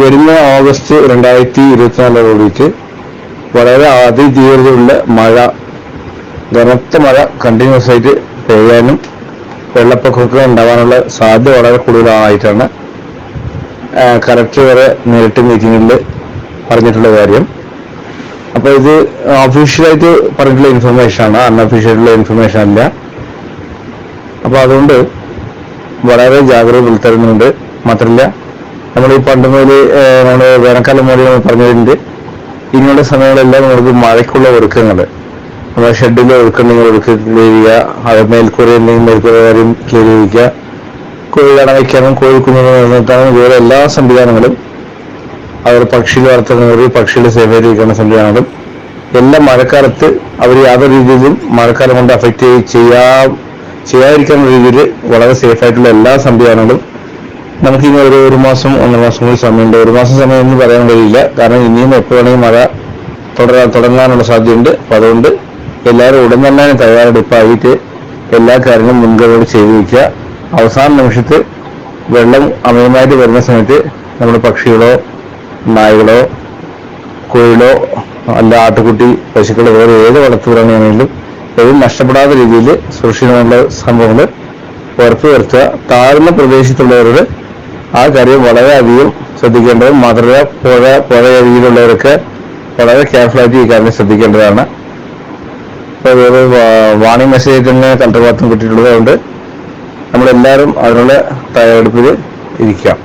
വരുന്ന ഓഗസ്റ്റ് രണ്ടായിരത്തി ഇരുപത്തിനാലോടുകൂടിയിട്ട് വളരെ അതിതീവ്രതയുള്ള മഴ കനത്ത മഴ കണ്ടിന്യൂസ് ആയിട്ട് പെയ്യാനും വെള്ളപ്പൊക്കമൊക്കെ ഉണ്ടാകാനുള്ള സാധ്യത വളരെ കൂടുതലായിട്ടാണ് കലക്ടർ വരെ നേരിട്ട് മീറ്റിങ്ങിൽ പറഞ്ഞിട്ടുള്ള കാര്യം. അപ്പോൾ ഇത് ഒഫീഷ്യലായിട്ട് പറഞ്ഞിട്ടുള്ള ഇൻഫർമേഷൻ ആണ് അൺഒഫീഷ്യലായിട്ടുള്ള ഇൻഫർമേഷൻ അല്ല. അപ്പോൾ അതുകൊണ്ട് വളരെ ജാഗ്രത പുലർത്തുന്നുണ്ട് മാത്രമല്ല നമ്മൾ ഈ പണ്ട് മുതൽ നമ്മൾ വേനൽക്കാലം മുതൽ നമ്മൾ പറഞ്ഞിട്ടുണ്ട്. ഇങ്ങനെയുള്ള സമയങ്ങളെല്ലാം നമുക്ക് മഴയ്ക്കുള്ള ഒരുക്കങ്ങൾ. നമ്മുടെ ഷെഡിലെ ഒരുക്കുണ്ടെങ്കിൽ ഒരുക്ക് ചെയ്യുക അത് മേൽക്കൂര ഉണ്ടെങ്കിൽ മേൽക്കൂര കാര്യം ക്ലിയർ ചെയ്യിക്കുക കോഴികളെ വയ്ക്കാനും കോഴിക്കുഞ്ഞുങ്ങൾ നിർത്താനും ഇതുപോലെ എല്ലാ സംവിധാനങ്ങളും അവർ പക്ഷികൾ വളർത്തുന്നവർ പക്ഷികളെ സേവകരിക്കുന്ന സംവിധാനങ്ങളും. എല്ലാ മഴക്കാലത്ത് അവർ യാതൊരു രീതിയിലും മഴക്കാലം കൊണ്ട് അഫക്റ്റ് ചെയ്യാ ചെയ്യാതിരിക്കുന്ന രീതിയിൽ വളരെ സേഫായിട്ടുള്ള എല്ലാ സംവിധാനങ്ങളും നമുക്ക് ഇനി ഒരു ഒരു മാസം ഒന്നര മാസം കൂടി സമയമുണ്ട്. ഒരു മാസം സമയം എന്ന് പറയാൻ കഴിയില്ല. കാരണം ഇനിയും എപ്പോഴാണെങ്കിൽ മഴ തുടരാൻ തുടങ്ങാനുള്ള സാധ്യതയുണ്ട്. അപ്പൊ അതുകൊണ്ട് എല്ലാവരും ഉടൻ തന്നെ തയ്യാറെടുപ്പായിട്ട് എല്ലാ കാര്യങ്ങളും മുൻകരുതൽ ചെയ്തു വയ്ക്കുക അവസാന നിമിഷത്ത് വെള്ളം അമിതമായിട്ട് വരുന്ന സമയത്ത് നമ്മുടെ പക്ഷികളോ നായകളോ കോഴിലോ അല്ല ആട്ടുകുട്ടി പശുക്കളോ വേറെ ഏത് വളർത്തുകളാണെങ്കിലും എതും നഷ്ടപ്പെടാത്ത രീതിയിൽ സുരക്ഷിതമുള്ള സംഭവങ്ങൾ ഉറപ്പുവരുത്തുക. താഴ്ന്ന പ്രദേശത്തുള്ളവരുടെ ആ കാര്യം വളരെയധികം ശ്രദ്ധിക്കേണ്ടതും മാത്രമല്ല പുഴ പുഴ രീതിയിലുള്ളവരൊക്കെ വളരെ കെയർഫുള്ളായിട്ട് ഈ കാര്യം ശ്രദ്ധിക്കേണ്ടതാണ്. അപ്പോൾ ഒരു വാണിംഗ് മെസ്സേജ് തന്നെ കണ്ടഭാഗത്തും കിട്ടിയിട്ടുള്ളത് കൊണ്ട് നമ്മളെല്ലാവരും അതിനുള്ള തയ്യാറെടുപ്പിൽ ഇരിക്കാം.